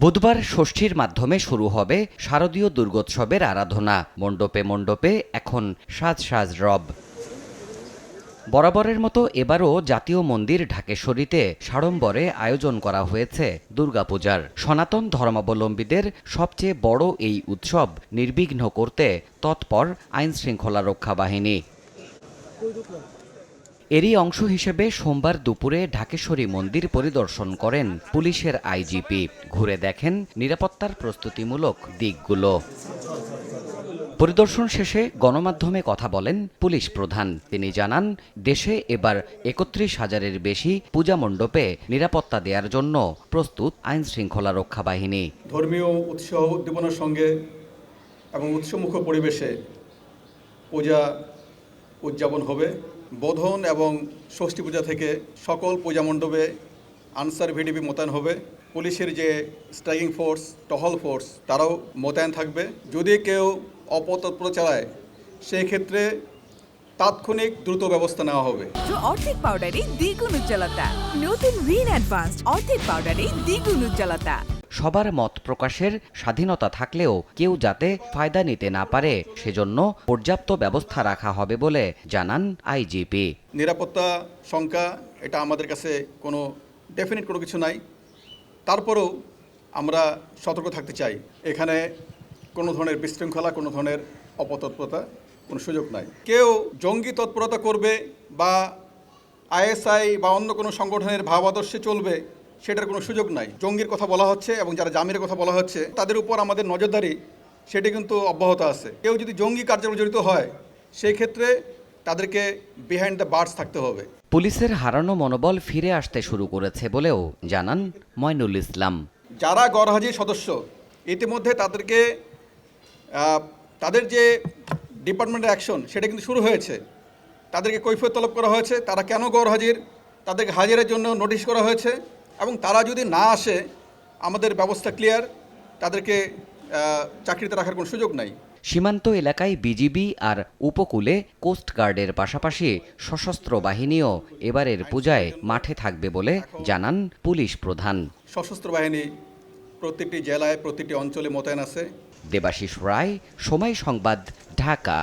বুধবার ষষ্ঠীর মাধ্যমে শুরু হবে শারদীয় দুর্গোৎসবের আরাধনা। মণ্ডপে মণ্ডপে এখন সাজ সাজ রব। বরাবরের মতো এবারও জাতীয় মন্দির ঢাকেশ্বরীতে সাড়ম্বরে আয়োজন করা হয়েছে দুর্গাপূজার। সনাতন ধর্মাবলম্বীদের সবচেয়ে বড় এই উৎসব নির্বিঘ্ন করতে তৎপর আইনশৃঙ্খলা রক্ষা বাহিনী এরই অংশ হিসেবে সোমবার দুপুরে ঢাকেশ্বরী মন্দির পরিদর্শন করেন পুলিশের আইজিপি। ঘুরে দেখেন নিরাপত্তার প্রস্তুতিমূলক দিকগুলো। পরিদর্শন শেষে গণমাধ্যমে কথা বলেন পুলিশ প্রধান। তিনি জানান, দেশে এবার একত্রিশ হাজারের বেশি পূজা মণ্ডপে নিরাপত্তা দেওয়ার জন্য প্রস্তুত আইন শৃঙ্খলা রক্ষা বাহিনী ধর্মীয় উৎসাহ উদ্দীপনার সঙ্গে এবং উৎসমুখ পরিবেশে পূজা উদযাপন হবে। বোধন এবং ষষ্ঠী পূজা থেকে সকল পূজা মণ্ডপে আনসার ভিডিপি মোতায়েন হবে। পুলিশের যে স্ট্রাইকিং ফোর্স টহল ফোর্স তারাও মোতায়েন থাকবে। যদি কেউ অপতৎপর চালায় সেই ক্ষেত্রে তাৎক্ষণিক দ্রুত ব্যবস্থা নেওয়া হবে। অর্ধেক পাউডারে দ্বিগুণ উজ্জ্বলতা। নতুন রিন অ্যাডভান্সড অর্ধেক পাউডারে দ্বিগুণ উজ্জ্বলতা। সবার মত প্রকাশের স্বাধীনতা থাকলেও কেউ যাতে ফায়দা নিতে না পারে, সেজন্য পর্যাপ্ত ব্যবস্থা রাখা হবে বলে জানান আইজিপি। নিরাপত্তা সংখ্যা এটা আমাদের কাছে কোনো ডেফিনেট কোনো কিছু নাই। তারপরেও আমরা সতর্ক থাকতে চাই। এখানে কোনো ধরনের বিশৃঙ্খলা, কোনো ধরনের অপতৎপরতা কোনো সুযোগ নাই। কেউ জঙ্গি তৎপরতা করবে বা আইএসআই বা অন্য কোনো সংগঠনের ভাব আদর্শে চলবে সেটার কোনো সুযোগ নাই। জঙ্গির কথা বলা হচ্ছে এবং যারা জামিনের কথা বলা হচ্ছে তাদের উপর আমাদের নজরদারি সেটি কিন্তু অব্যাহত আছে। কেউ যদি জঙ্গি কার্যক্রমে জড়িত হয় সেই ক্ষেত্রে তাদেরকে বিহাইন্ড দ্য বার্ডস থাকতে হবে। পুলিশের হারানো মনোবল ফিরে আসতে শুরু করেছে বলেও জানান ময়নুল ইসলাম। যারা গরহাজির সদস্য ইতিমধ্যে তাদেরকে তাদের যে ডিপার্টমেন্টের অ্যাকশন সেটা কিন্তু শুরু হয়েছে। তাদেরকে কৈফিয়ত তলব করা হয়েছে। তারা কেন গরহাজির তাদেরকে হাজিরের জন্য নোটিশ করা হয়েছে। এবং তারা যদি না আসে আমাদের ব্যবস্থা ক্লিয়ার তাদেরকে চাকরিতে রাখার কোনো সুযোগ নাই। সীমান্ত এলাকায় বিজিবি আর উপকূলে কোস্টগার্ডের পাশাপাশি সশস্ত্র বাহিনীও এবারের পূজায় মাঠে থাকবে বলে জানান পুলিশ প্রধান। সশস্ত্র বাহিনী প্রতিটি জেলায় প্রতিটি অঞ্চলে মোতায়েন আছে। দেবাশিস রায় সময় সংবাদ ঢাকা।